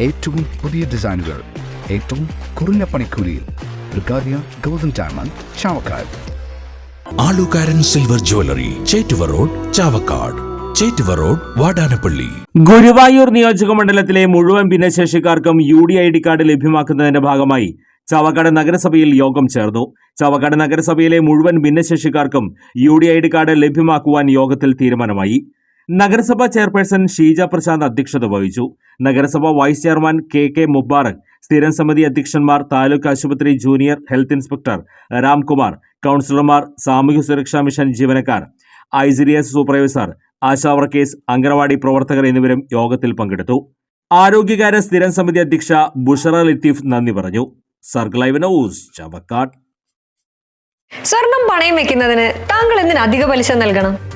ഏറ്റവും പുതിയ ഡിസൈനുകൾ ഏറ്റവും കുറഞ്ഞ പണിക്കൂലിയിൽ ബ്രിഗാദിയ golden diamond Chavakkad. Alukkaran silver jewellery Chettuva road Chavakkad. Chettuva road Vadanappally. Guruvayur നിയോജക മണ്ഡലത്തിലെ മുഴുവൻ ഭിന്നശേഷിക്കാർക്കും U D I D card ലഭ്യമാക്കുന്നതിന്റെ ഭാഗമായി ചാവക്കാട് നഗരസഭയിൽ യോഗം ചേർന്നു. ചാവക്കാട് നഗരസഭയിലെ മുഴുവൻ ഭിന്നശേഷിക്കാർക്കും U D I D card ലഭ്യമാക്കുവാൻ യോഗത്തിൽ തീരുമാനമായി. നഗരസഭാ ചെയർപേഴ്സൺ ഷീജ പ്രശാന്ത് അധ്യക്ഷത വഹിച്ചു. നഗരസഭ vice chairman K K Mubarak സ്ഥിരം സമിതി അധ്യക്ഷന്മാർ താലൂക്ക് ആശുപത്രി ജൂനിയർ ഹെൽത്ത് ഇൻസ്പെക്ടർ രാംകുമാർ കൗൺസിലർമാർ സാമൂഹ്യ സുരക്ഷാ മിഷൻ ജീവനക്കാർ ICDS supervisor Asha workers anganwadi പ്രവർത്തകർ എന്നിവരും യോഗത്തിൽ പങ്കെടുത്തു. ആരോഗ്യകാര്യ സ്ഥിരം സമിതി അധ്യക്ഷ ബുഷറ ലത്തീഫ് നന്ദി പറഞ്ഞു. ന്യൂസ് സ്വർണം പണയം വെക്കുന്നതിന് താങ്കൾ എന്തിന് അധിക പലിശ നൽകണം?